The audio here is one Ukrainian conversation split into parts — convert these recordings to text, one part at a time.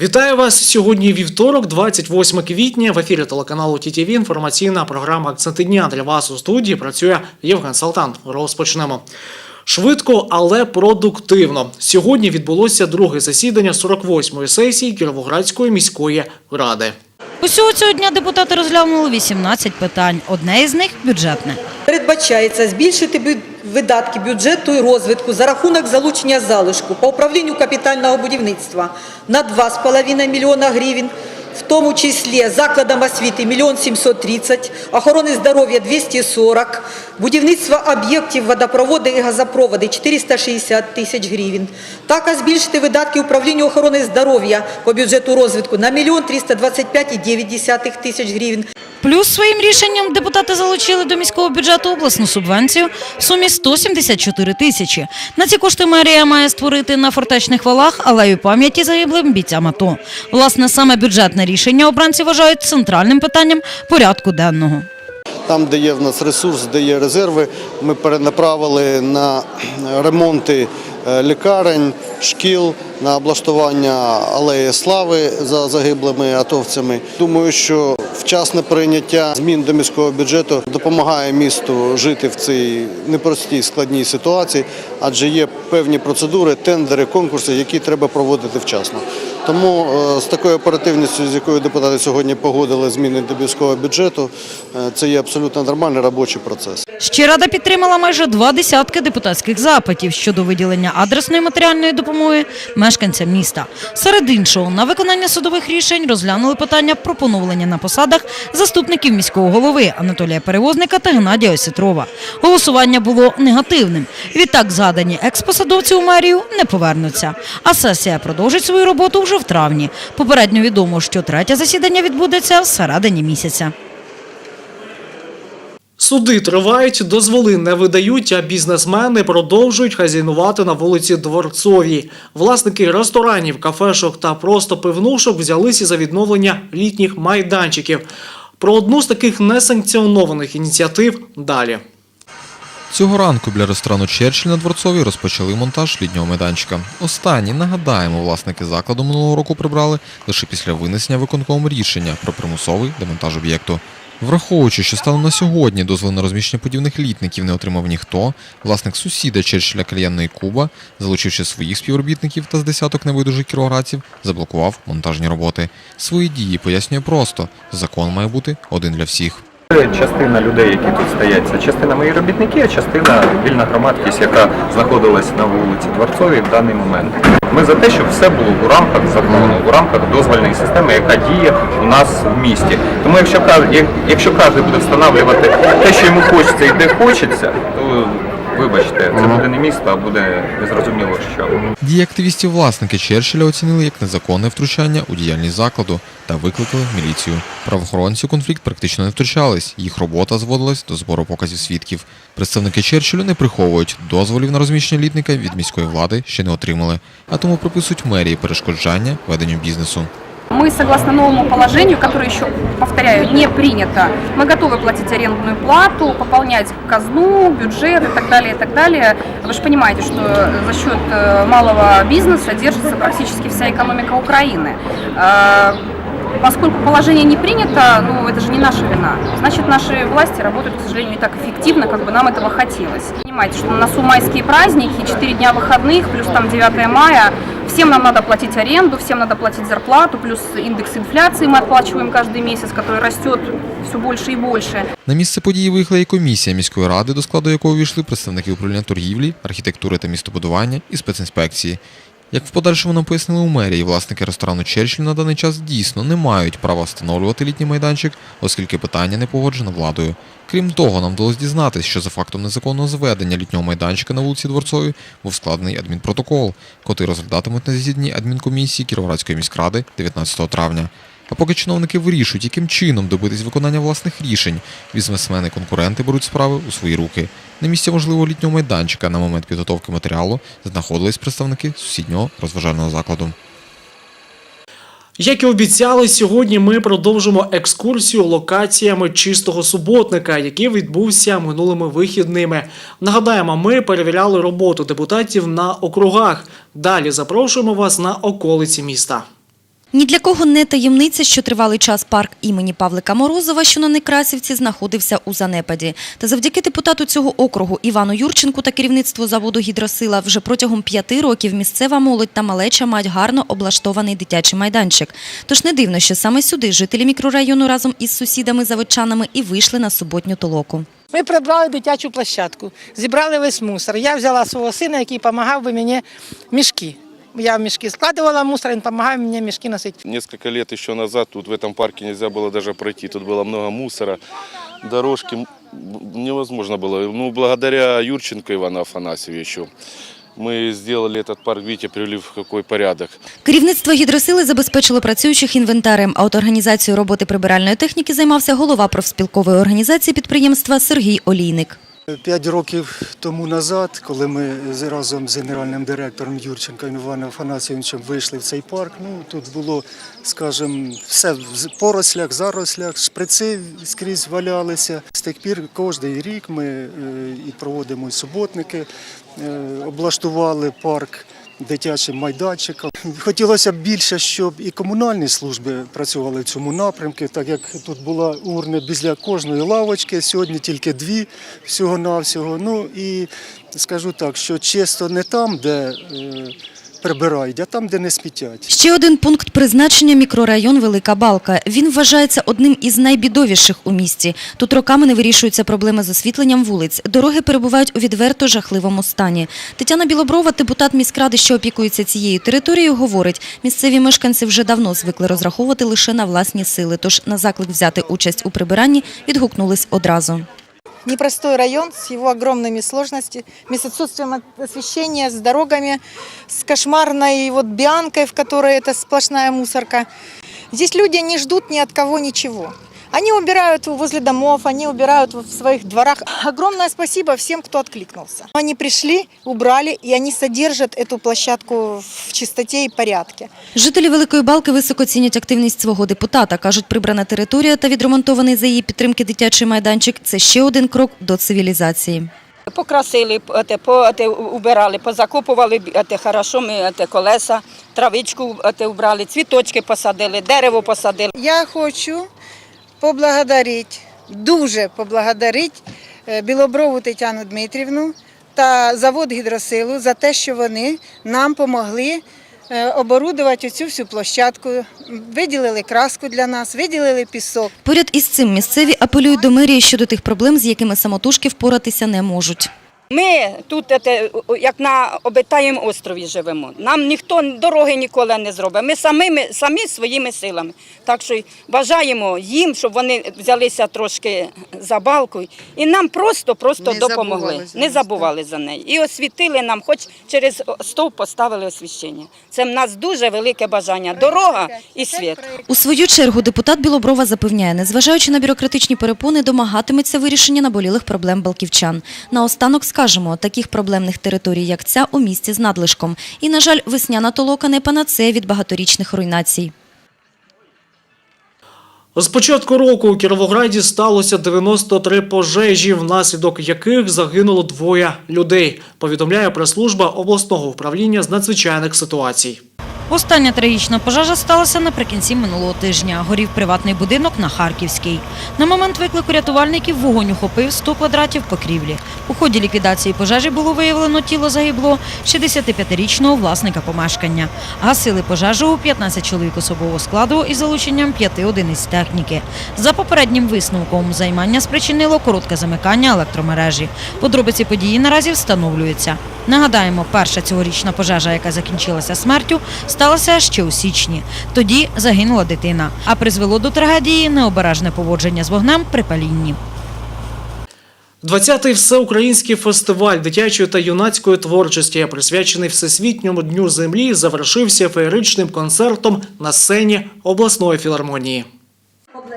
Вітаю вас сьогодні вівторок, 28 квітня. В ефірі телеканалу ТІТІВ інформаційна програма «Акценти дня» для вас у студії працює Євген Салтан. Розпочнемо. Швидко, але продуктивно. Сьогодні відбулося друге засідання 48-ї сесії Кіровоградської міської ради. Усього цього дня депутати розглянули 18 питань. Одне із них бюджетне. Передбачається збільшити видатки бюджету і розвитку за рахунок залучення залишку по управлінню капітального будівництва на 2,5 мільйона гривень, в тому числі закладам освіти 1 730, охорони здоров'я 240, будівництво об'єктів водопроводи і газопроводи 460 тисяч гривень. Також збільшити видатки управління охорони здоров'я по бюджету розвитку на 1 325,9 тисяч гривень. Плюс своїм рішенням депутати залучили до міського бюджету обласну субвенцію в сумі 174 тисячі. На ці кошти мерія має створити на фортечних валах алею пам'яті загиблим бійцям АТО. Власне, саме бюджетне рішення обранці вважають центральним питанням порядку денного. Там, де є в нас ресурс, де є резерви, ми перенаправили на ремонти е, лікарень, шкіл, на облаштування алеї слави за загиблими атовцями. Думаю, що вчасне прийняття змін до міського бюджету допомагає місту жити в цій непростій складній ситуації, адже є певні процедури, тендери, конкурси, які треба проводити вчасно. Тому е, з такою оперативністю, з якою депутати сьогодні погодили зміни до міського бюджету, е, це є абсолютно нормальний робочий процес. Ще рада підтримала майже два десятки депутатських запитів щодо виділення адресної матеріальної допомоги мешканцям міста. Серед іншого, на виконання судових рішень розглянули питання про поновлення на посадах заступників міського голови Анатолія Перевозника та Геннадія Осітрова. Голосування було негативним. Відтак згадані експосадовці у мерію не повернуться. А сесія продовжить свою роботу вже в травні. Попередньо відомо, що третє засідання відбудеться всередині місяця. Суди тривають, дозволи не видають, а бізнесмени продовжують хазяйнувати на вулиці Дворцовій. Власники ресторанів, кафешок та просто пивнушок взялися за відновлення літніх майданчиків. Про одну з таких несанкціонованих ініціатив далі. Цього ранку біля ресторану Черчилль на Дворцовій розпочали монтаж літнього майданчика. Останні, нагадаємо, власники закладу минулого року прибрали лише після винесення виконкому рішення про примусовий демонтаж об'єкту. Враховуючи, що станом на сьогодні дозвіл на розміщення подібних літників не отримав ніхто, власник сусіда Черчилля кальянної Куба, залучивши своїх співробітників та з десяток невидужих кіровоградців, заблокував монтажні роботи. Свої дії пояснює просто: закон має бути один для всіх. Частина людей, які тут стоять, це частина мої робітники, а частина вільна громадськість, яка знаходилась на вулиці Дворцовій в даний момент. Ми за те, щоб все було у рамках закону, у рамках дозвольної системи, яка діє у нас в місті. Тому якщо якщо кожен буде встановлювати те, що йому хочеться і де хочеться, то вибачте, це буде не місто, а буде незрозуміло що. Дії активістів власники Черчилля оцінили як незаконне втручання у діяльність закладу та викликали міліцію. Правоохоронці конфлікт практично не втручались. Їх робота зводилась до збору показів свідків. Представники Черчиллю не приховують дозволів на розміщення літника від міської влади ще не отримали, а тому приписують мерії перешкоджання веденню бізнесу. Мы, согласно новому положению, которое еще, повторяю, не принято, мы готовы платить арендную плату, пополнять казну, бюджет и так далее, и так далее. Вы же понимаете, что за счет э, малого бизнеса держится практически вся экономика Украины. А, Поскольку положение не принято, ну это же не наша вина. Значит, наши власти работают, к сожалению, не так эффективно, как бы нам этого хотелось. Понимаете, что на носу майские праздники, 4 дня выходных, плюс там 9 мая. Всем нам надо платить аренду, всем надо платить зарплату, плюс индекс инфляции мы отплачиваем каждый месяц, который растет все больше и больше. На місце події виїхала і комісія міської ради, до складу якої увійшли представники управління торгівлі, архітектури та містобудування і спецінспекції. Як в подальшому нам пояснили у мерії, власники ресторану Черчилль на даний час дійсно не мають права встановлювати літній майданчик, оскільки питання не погоджено владою. Крім того, нам вдалося дізнатися, що за фактом незаконного зведення літнього майданчика на вулиці Дворцовій був складений адмінпротокол, котрий розглядатимуть на засіданні адмінкомісії Кіровоградської міськради 19 травня. А поки чиновники вирішують, яким чином добитись виконання власних рішень, бізнесмени-конкуренти беруть справи у свої руки. На місці можливого літнього майданчика на момент підготовки матеріалу знаходились представники сусіднього розважального закладу. Як і обіцяли, сьогодні ми продовжимо екскурсію локаціями чистого суботника, який відбувся минулими вихідними. Нагадаємо, ми перевіряли роботу депутатів на округах. Далі запрошуємо вас на околиці міста. Ні для кого не таємниця, що тривалий час парк імені Павлика Морозова, що на Некрасівці, знаходився у занепаді. Та завдяки депутату цього округу Івану Юрченку та керівництву заводу «Гідросила» вже протягом п'яти років місцева молодь та малеча мають гарно облаштований дитячий майданчик. Тож не дивно, що саме сюди жителі мікрорайону разом із сусідами-заводчанами і вийшли на суботню толоку. Ми придбали дитячу площадку, зібрали весь мусор. Я взяла свого сина, який допомагав би мені мішки. Я в мішки складувала мусор, він допомагав мені мішки носити. Несколько лет еще назад тут в этом парке нельзя было даже пройти. Тут было много мусора, дорожки м, невозможно было. Ну, благодаря Юрченко Ивану Афанасьевичу мы сделали этот парк, видите, привели в какой порядок. Керівництво гідросили забезпечило працюючих інвентарем, а от організацією роботи прибиральної техніки займався голова профспілкової організації підприємства Сергій Олійник. П'ять років тому назад, коли ми разом з генеральним директором Юрченком Іваном Афанасьовичем вийшли в цей парк, ну тут було, скажімо, все в порослях, зарослях, шприци скрізь валялися. З тих пір кожен рік ми е, і проводимо суботники, е, облаштували парк дитячим майданчиком. Хотілося б більше, щоб і комунальні служби працювали в цьому напрямку, так як тут була урна біля кожної лавочки, сьогодні тільки дві всього-навсього. Ну і скажу так, що чисто не там, де е, прибирають, а там, де не смітять. Ще один пункт призначення – мікрорайон Велика Балка. Він вважається одним із найбідовіших у місті. Тут роками не вирішуються проблеми з освітленням вулиць. Дороги перебувають у відверто жахливому стані. Тетяна Білоброва, депутат міськради, що опікується цією територією, говорить, місцеві мешканці вже давно звикли розраховувати лише на власні сили, тож на заклик взяти участь у прибиранні відгукнулись одразу. Непростой район с его огромными сложностями, с отсутствием освещения, с дорогами, с кошмарной вот бианкой, в которой это сплошная мусорка. Здесь люди не ждут ни от кого ничего. Они убирают возле домов, они убирают в своих дворах. Огромное спасибо всем, кто откликнулся. Они пришли, убрали, и они содержат эту площадку в чистоте и порядке. Жителі Великої Балки високо цінять активність свого депутата. Кажуть, прибрана територія та відремонтований за її підтримки дитячий майданчик – це ще один крок до цивілізації. Покрасили, те, по, убирали, позакопували те, хорошо, ми колеса, травичку те, убрали, цвіточки посадили, дерево посадили. Я хочу поблагодарити, дуже поблагодарити е, Білоброву Тетяну Дмитрівну та завод гідросилу за те, що вони нам допомогли оборудувати цю всю площадку, виділили краску для нас, виділили пісок. Поряд із цим місцеві апелюють до мерії щодо тих проблем, з якими самотужки впоратися не можуть. Ми тут як на обитаєму острові живемо. Нам ніхто дороги ніколи не зробить. Ми самими, самі своїми силами. Так що бажаємо їм, щоб вони взялися трошки за балку і нам просто-просто Не допомогли. забували Не нас, забували за неї. І освітили нам, хоч через стовп поставили освіщення. Це в нас дуже велике бажання. Дорога і світ. У свою чергу депутат Білоброва запевняє, незважаючи на бюрократичні перепони, домагатиметься вирішення наболілих проблем балківчан. Наостанок скажемо, таких проблемних територій, як ця, у місті з надлишком. І, на жаль, весняна толока не панацея від багаторічних руйнацій. З початку року у Кіровограді сталося 93 пожежі, внаслідок яких загинуло двоє людей, повідомляє прес-служба обласного управління з надзвичайних ситуацій. Остання трагічна пожежа сталася наприкінці минулого тижня. Горів приватний будинок на Харківській. На момент виклику рятувальників вогонь ухопив 100 квадратів покрівлі. У ході ліквідації пожежі було виявлено тіло загибло 65-річного власника помешкання. Гасили пожежу 15 чоловік особового складу із залученням 5 одиниць техніки. За попереднім висновком займання спричинило коротке замикання електромережі. Подробиці події наразі встановлюються. Нагадаємо, перша цьогорічна пожежа, яка закінчилася смертю, сталася ще у січні. Тоді загинула дитина, а призвело до трагедії необережне поводження з вогнем при палінні. 20-й всеукраїнський фестиваль дитячої та юнацької творчості, присвячений Всесвітньому дню землі, завершився феєричним концертом на сцені обласної філармонії.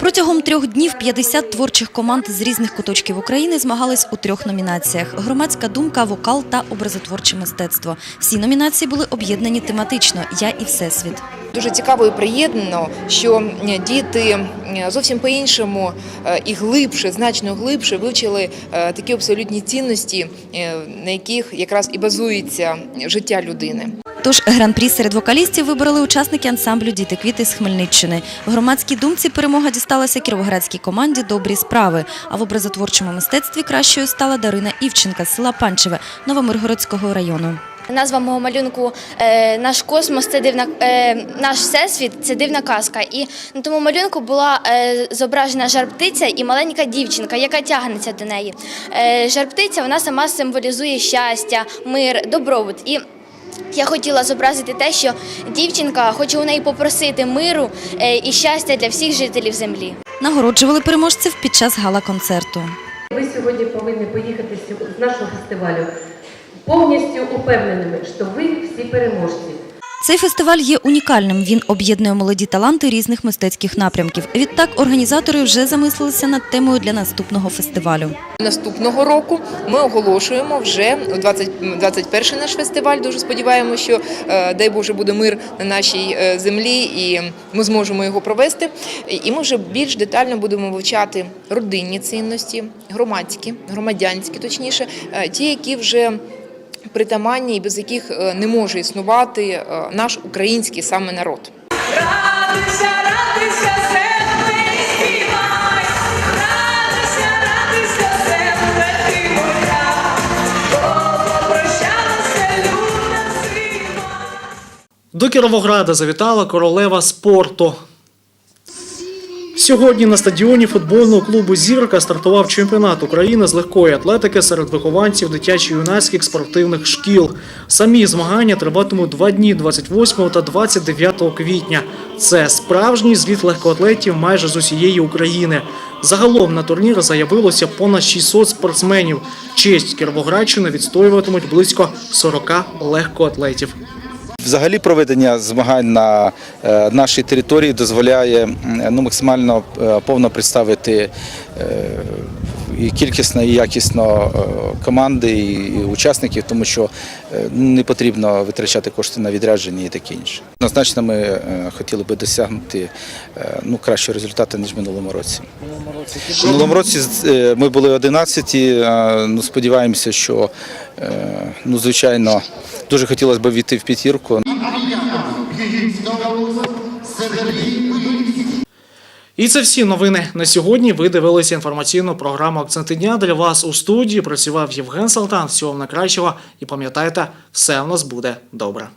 Протягом трьох днів 50 творчих команд з різних куточків України змагались у трьох номінаціях: громадська думка, вокал та образотворче мистецтво. Всі номінації були об'єднані тематично Я і всесвіт. Дуже цікаво і приємно, що діти зовсім по-іншому е, і глибше, значно глибше вивчили е, такі абсолютні цінності, е, на яких якраз і базується життя людини. Тож гран-прі серед вокалістів вибрали учасники ансамблю Діти квіти з Хмельниччини. В громадській думці перемога дісталася кіровоградській команді Добрі справи. А в образотворчому мистецтві кращою стала Дарина Івченка з села Панчеве Новомиргородського району. Назва мого малюнку е, Наш космос це дивна е, наш всесвіт це дивна казка. І на тому малюнку була е, зображена жар-птиця і маленька дівчинка, яка тягнеться до неї. Жар-птиця вона сама символізує щастя, мир, добробут. І я хотіла зобразити те, що дівчинка хоче у неї попросити миру е, і щастя для всіх жителів землі. Нагороджували переможців під час гала-концерту. Ви сьогодні повинні поїхати з нашого фестивалю повністю упевненими, що ви всі переможці. Цей фестиваль є унікальним. Він об'єднує молоді таланти різних мистецьких напрямків. Відтак організатори вже замислилися над темою для наступного фестивалю. Наступного року ми оголошуємо вже 20, 21 наш фестиваль. Дуже сподіваємося, що е, дай Боже буде мир на нашій е, землі, і ми зможемо його провести. І ми вже більш детально будемо вивчати родинні цінності, громадські, громадянські, точніше, е, ті, які вже притаманні і без яких е, не може існувати е, наш український саме народ. Радуйся, радуйся, земле, співай, радуйся, радуйся, земле, ти моя, попрощалася люда зима. До Кіровограда завітала королева спорту. Сьогодні на стадіоні футбольного клубу Зірка стартував чемпіонат України з легкої атлетики серед вихованців дитячо-юнацьких спортивних шкіл. Самі змагання триватимуть два дні 28 та 29 квітня. Це справжній зліт легкоатлетів майже з усієї України. Загалом на турнір заявилося понад 600 спортсменів. Честь Кіровоградщини відстоюватимуть близько 40 легкоатлетів. Взагалі проведення змагань на е, нашій території дозволяє ну, максимально е, повно представити е, і кількісно, і якісно команди і учасників, тому що не потрібно витрачати кошти на відрядження і таке інше. Однозначно ми хотіли би досягнути ну, кращого результату, ніж в минулому році. В минулому році е, ми були 11, е, ну, сподіваємося, що е, ну, звичайно дуже хотілося б війти в п'ятірку. І це всі новини на сьогодні. Ви дивилися інформаційну програму Акценти дня. Для вас у студії працював Євген Салтан. Всього вам найкращого і пам'ятайте, все в нас буде добре.